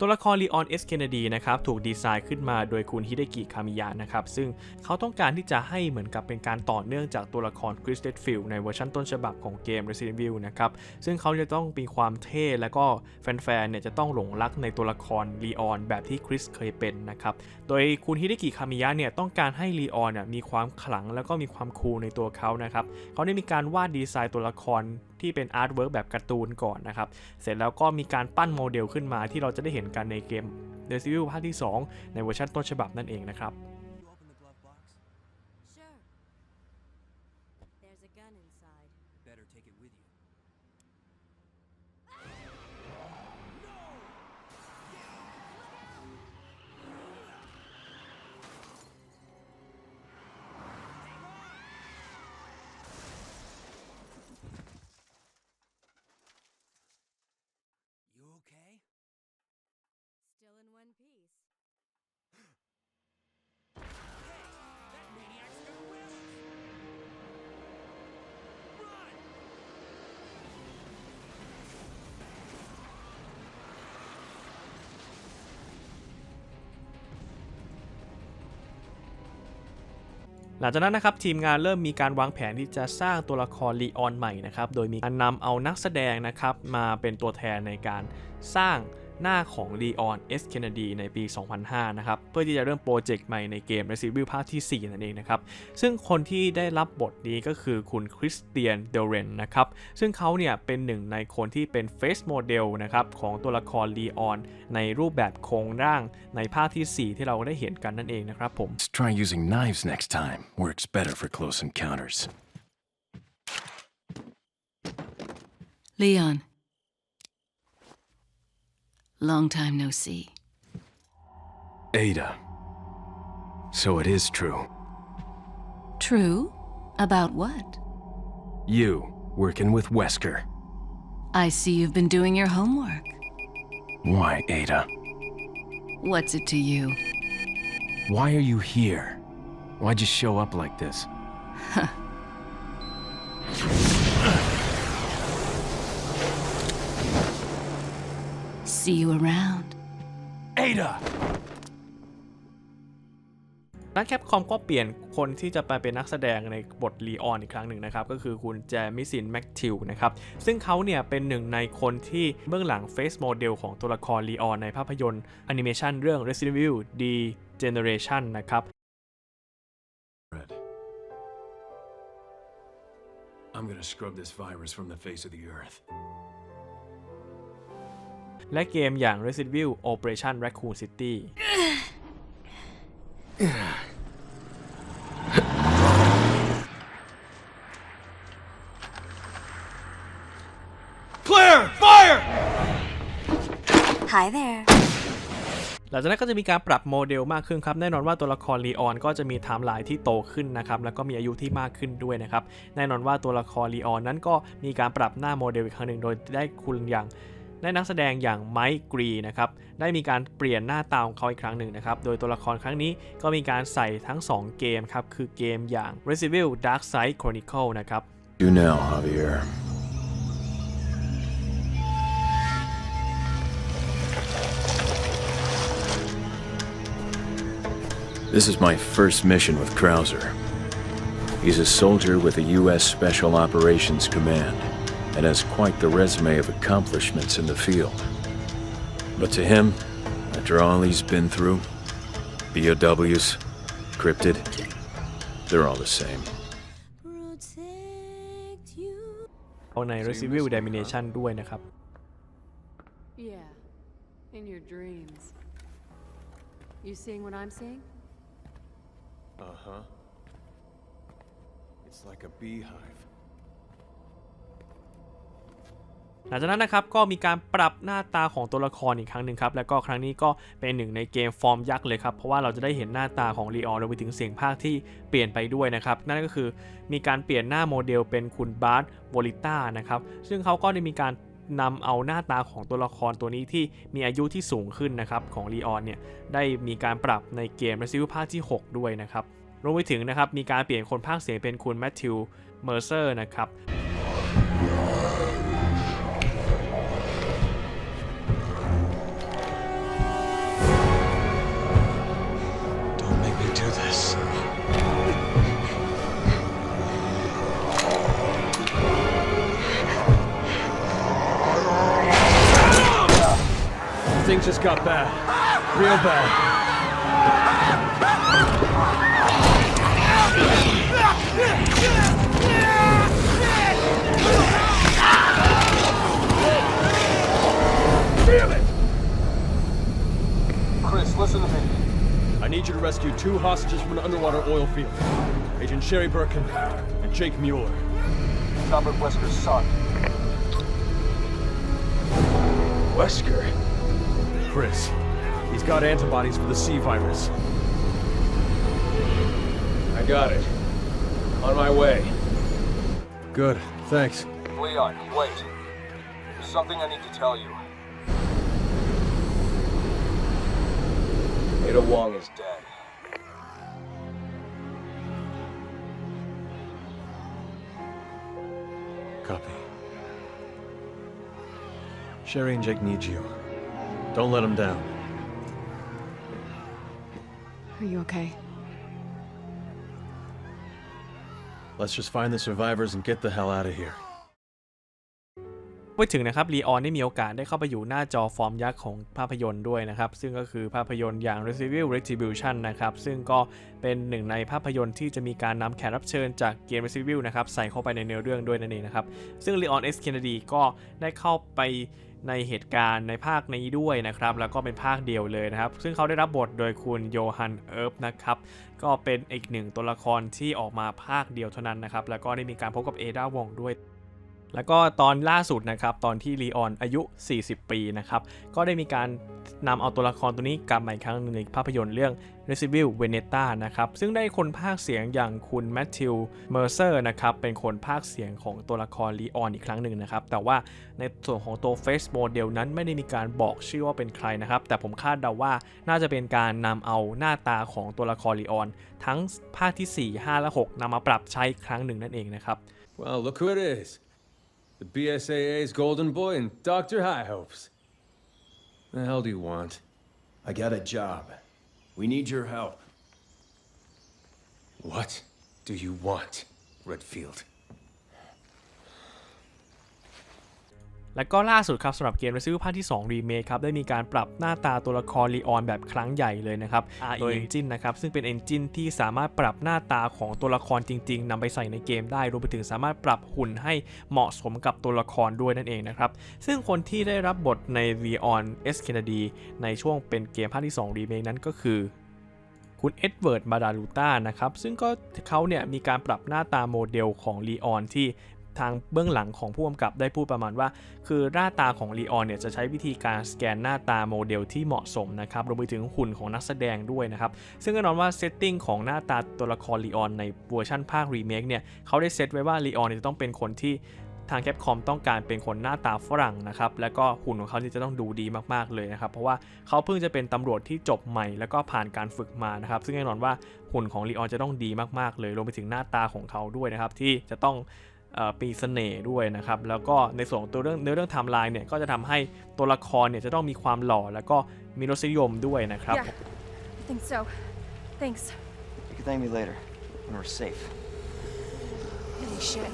ตัวละครลีออนเอสเคนเนดีนะครับถูกดีไซน์ขึ้นมาโดยคุณฮิเดกิคามิยะนะครับซึ่งเขาต้องการที่จะให้เหมือนกับเป็นการต่อเนื่องจากตัวละครคริสเต d ฟิลในเวอร์ชันต้นฉบับของเกม Resident Evil นะครับซึ่งเขาจะต้องมีความเท่แล้วก็แฟนๆเนี่ยจะต้องหลงรักในตัวละครลีออนแบบที่คริสเคยเป็นนะครับโดยคุณฮิเดกิคามิยะเนี่ยต้องการให้ลีออนเนี่ยมีความขลังแล้วก็มีความคูลในตัวเขานะครับเขาได้มีการวาดดีไซน์ตัวละคร ที่เป็นอาร์ตเวิร์กแบบการ์ตูนก่อนนะครับ เสร็จแล้วก็มีการปั้นโมเดลขึ้นมาที่เราจะได้เห็นกันในเกม The Civil ภาคที่ 2 ในเวอร์ชันต้นฉบับนั่นเองนะครับ หลังจากนั้นนะครับทีมงานเริ่มมีการวางแผนที่จะสร้างตัวละครลีออนใหม่นะครับโดยมีการนำเอานักแสดงนะครับมาเป็นตัวแทนในการสร้าง หน้าของลีออนเอสเคนเนดีในปี 2005 นะครับ เพื่อที่จะเริ่มโปรเจกต์ใหม่ในเกม Resident Evil ภาคที่ 4 นั่นเองนะครับ ซึ่งคนที่ได้รับบทนี้ก็คือคุณคริสเตียนเดเรนนะครับ ซึ่งเขาเนี่ยเป็นหนึ่งในคนที่เป็นเฟสโมเดลนะครับของตัวละครลีออนในรูปแบบโครงร่างในภาคที่ 4 ที่เราได้เห็นกันนั่นเองนะครับผม Let's try using knives next time. Works better for close encounters. Leon. Long time no see. Ada. So it is true. True? About what? You, working with Wesker. I see you've been doing your homework. Why, Ada? What's it to you? Why are you here? Why'd you show up like this? See you around. Ada! นักแคปคอมก็เปลี่ยนคนที่จะไปเป็นนักแสดงในบทลีออนอีกครั้งหนึ่งนะครับ ก็คือคุณแจมิสินแม็กทิวนะครับ ซึ่งเขาเนี่ยเป็นหนึ่งในคนที่เบื้องหลังเฟซโมเดลของตัวละครลีออนในภาพยนตร์แอนิเมชันเรื่อง Resident Evil D Generation นะครับ Red. I'm gonna scrub this virus from the face of the earth. และเกมอย่าง Resident Evil Operation Raccoon City Clear! Fire! Hi there. หลังจากนั้นก็จะมีการปรับโมเดลมากขึ้นครับ แน่นอนว่าตัวละครลีออนก็จะมีไทม์ไลน์ที่โตขึ้นนะครับ แล้วก็มีอายุที่มากขึ้นด้วยนะครับ แน่นอนว่าตัวละครลีออนนั้นก็มีการปรับหน้าโมเดลอีกครั้งหนึ่งโดยได้คุณอย่าง ได้นักแสดงอย่างไมค์กรีนะครับได้มีการเปลี่ยนหน้าตาของเขาอีกครั้งหนึ่งนะครับโดยตัวละครครั้งนี้ก็มีการใส่ทั้ง 2 เกมครับคือเกมอย่าง Resident Evil Dark Side Chronicle นะครับ You now, Javier. This is my first mission with Krauser. He's a soldier with the U.S. Special Operations Command and has quite the resume of accomplishments in the field. But to him, after all he's been through, BOWs, cryptid, they're all the same. Protect you. เอาใน Resident Evil Domination ด้วยนะครับ Yeah, in your dreams. You seeing what I'm seeing? Uh huh. It's like a beehive. หลังจากนั้นนะครับก็มีการปรับหน้าตาของตัวละครอีกครั้งหนึ่งครับแล้วก็ครั้งนี้ก็เป็นหนึ่งในเกมฟอร์มยักษ์เลยครับเพราะว่าเราจะได้เห็นหน้าตาของลีออนรวมไปถึงเสียงภาคที่เปลี่ยนไปด้วยนะครับนั่นก็คือมีการเปลี่ยนหน้าโมเดลเป็นคุณบาร์ดวอลิต้านะครับซึ่งเขาก็ได้มีการนำเอาหน้าตาของตัวละครตัวนี้ที่มีอายุที่สูงขึ้นนะครับของลีออนเนี่ยได้มีการปรับในเกม Resident ภาคที่ 6 ด้วยนะครับรวมไปถึงนะครับมีการเปลี่ยนคนภาคเสียงเป็นคุณแมทธิวเมอร์เซอร์นะครับ Things just got bad. Real bad. Chris, listen to me. I need you to rescue two hostages from an underwater oil field. Agent Sherry Birkin and Jake Mueller. Robert Wesker's son. Wesker? Chris, he's got antibodies for the C virus. I got it. On my way. Good, thanks. Leon, wait. There's something I need to tell you. Ada Wong is dead. Copy. Sherry and Jake need you. Don't let them down. Are you okay? Let's just find the survivors and get the hell out of here. พูดถึงนะครับลีออนได้มีโอกาสได้เข้าไปอยู่หน้าจอฟอร์มยักษ์ของภาพยนตร์ด้วยนะครับ ซึ่งก็คือภาพยนตร์อย่าง Resident Evil Retribution นะครับ ซึ่งก็เป็นหนึ่งในภาพยนตร์ที่จะมีการนำแขกรับเชิญจากเกม Resident Evil นะครับ ใส่เข้าไปในเนื้อเรื่องด้วยนั่นเองนะครับ ซึ่ง Leon S. Kennedy ก็ได้เข้าไป ในเหตุการณ์ในภาคนี้ด้วยนะครับ แล้วก็เป็นภาคเดียวเลยนะครับ ซึ่งเขาได้รับบทโดยคุณโยฮันเอิร์ฟนะครับ ก็เป็นอีกหนึ่งตัวละครที่ออกมาภาคเดียวเท่านั้นนะครับ แล้วก็ได้มีการพบกับเอดาวองด้วย แล้วก็ตอนล่าสุดนะครับตอนที่ลีออนอายุ 40 ปีนะครับก็ได้มีการนำเอาตัวละครตัวนี้กลับมาอีกครั้งหนึ่งในภาพยนตร์เรื่อง Resident Evil Vendetta นะครับซึ่งได้คนพากย์เสียงอย่างคุณแมทธิวเมอร์เซอร์นะครับเป็นคนพากย์เสียงของตัวละครลีออนอีกครั้งหนึ่งนะครับแต่ว่าในส่วนของตัว Face Model นั้นไม่ได้มีการบอกชื่อว่าเป็นใครนะครับแต่ผมคาดเดาว่าน่าจะเป็นการนำเอาหน้าตาของตัวละครลีออนทั้งภาคที่ 4 5 และ 6นำมาปรับใช้อีกครั้งหนึ่งนั่นเองนะครับ Well, look who it is. The BSAA's Golden Boy and Dr. High Hopes. What The hell do you want? I got a job. We need your help. What do you want, Redfield? และก็ล่าสุดครับสำหรับเกม Resident Evil ภาคที่ 2 Remake ครับได้มีการปรับหน้าตาตัวละครลีออนแบบครั้งใหญ่เลยนะครับ โดย Engine นะครับซึ่งเป็น Engine ที่สามารถปรับหน้าตาของตัวละครจริง ๆนำไปใส่ในเกมได้รวมไปถึงสามารถปรับหุ่นให้เหมาะสมกับตัวละครด้วยนั่นเองนะครับ ซึ่งคนที่ได้รับบทใน Leon S. Kennedy ในช่วงเป็นเกมภาคที่ 2 Remake นั้นก็คือคุณเอ็ดเวิร์ดบาดาลูต้านะครับ ซึ่งก็เขาเนี่ยมีการปรับหน้าตาโมเดลของลีออนที่ ทางเบื้องหลังของผู้กำกับได้พูดประมาณว่า คือหน้าตาของลีออนเนี่ยจะใช้วิธีการสแกนหน้าตาโมเดลที่เหมาะสมนะครับรวมไปถึงหุ่นของนักแสดงด้วยนะครับ ซึ่งแน่นอนว่าเซตติ้งของหน้าตาตัวละครลีออนในเวอร์ชันภาครีเมคเนี่ยเขาได้เซตไว้ว่าลีออนจะต้องเป็นคนที่ทางแคปคอมต้องการเป็นคนหน้าตาฝรั่งนะครับ แล้วก็หุ่นของเขาที่จะต้องดูดีมากๆเลยนะครับ เพราะว่าเขาเพิ่งจะเป็นตำรวจที่จบใหม่ แล้วก็ผ่านการฝึกมานะครับ ซึ่งแน่นอนว่าหุ่นของลีออนจะต้องดีมากๆเลยรวมไปถึงหน้าตาของเขาด้วยนะครับ ที่จะต้อง เอ่อมีเสน่ห์ด้วยนะครับ แล้วก็ในส่วนของตัวเรื่องเนื้อเรื่องไทม์ไลน์เนี่ยก็จะทำให้ตัวละครเนี่ยจะต้องมีความหล่อแล้วก็มีรสนิยมด้วยนะครับ Yeah, I think so. Thanks. You can thank me later when we're safe. Holy shit.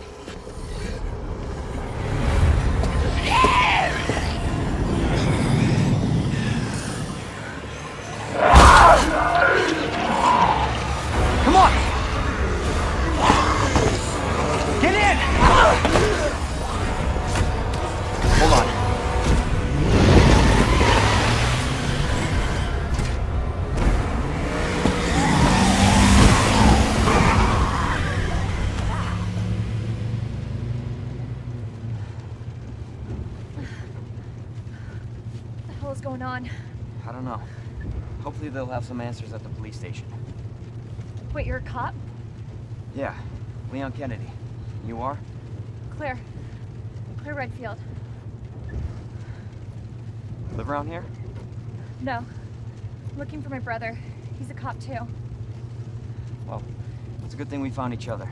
Hopefully they'll have some answers at the police station. Wait, you're a cop? Yeah, Leon Kennedy. You are? Claire. Claire Redfield. Live around here? No. Looking for my brother. He's a cop too. Well, it's a good thing we found each other.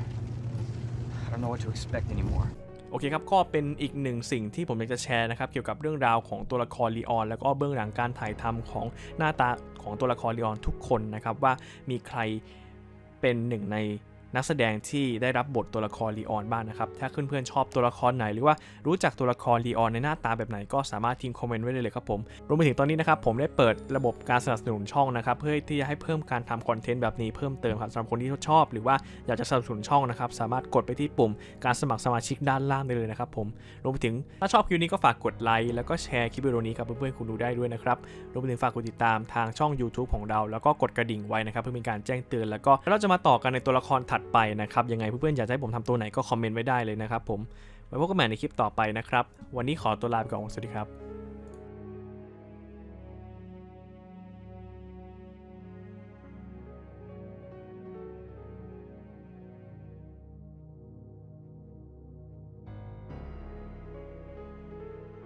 I don't know what to expect anymore. โอเคครับก็เป็นอีกหนึ่งสิ่งที่ผมอยากจะแชร์นะครับเกี่ยวกับเรื่องราวของตัวละครลีออนแล้วก็เบื้องหลังการถ่ายทำของหน้าตาของตัวละครลีออนทุกคนนะครับว่ามีใครเป็นหนึ่งใน นักแสดงที่ได้รับบทตัวละครลีออนบ้างนะครับ ถ้าเพื่อนๆชอบตัวละครไหน หรือว่ารู้จักตัวละครลีออนในหน้าตาแบบไหนก็สามารถทิ้งคอมเมนต์ไว้ได้เลยครับผม รวมไปถึงตอนนี้นะครับผมได้เปิดระบบการสนับสนุนช่องนะครับ เพื่อที่จะให้เพิ่มการทำคอนเทนต์แบบนี้เพิ่มเติมครับสำหรับคนที่ชอบ หรือว่าอยากจะสนับสนุนช่องนะครับสามารถกดไปที่ปุ่ม การสมัครสมาชิกด้านล่างได้เลยนะครับผมรวมไปถึงถ้าชอบคลิปนี้ก็ฝากกดไลค์แล้วก็แชร์คลิปวิดีโอนี้กับเพื่อนๆคุณดูได้ด้วยนะครับรวมไปถึงฝากกดติดตามทางช่อง YouTube ของเรา แล้วก็กดกระดิ่งไว้นะครับเพื่อเป็นการแจ้งเตือนแล้วก็เราจะมาต่อกันในตัวละครถัดไปนะครับยังไงเพื่อนๆอยากให้ผมทำตัวไหนก็คอมเมนต์ไว้ได้เลยนะครับผมไว้พบกันใหม่ในคลิปต่อไปนะครับ วันนี้ขอตัวลาไปก่อนสวัสดีครับ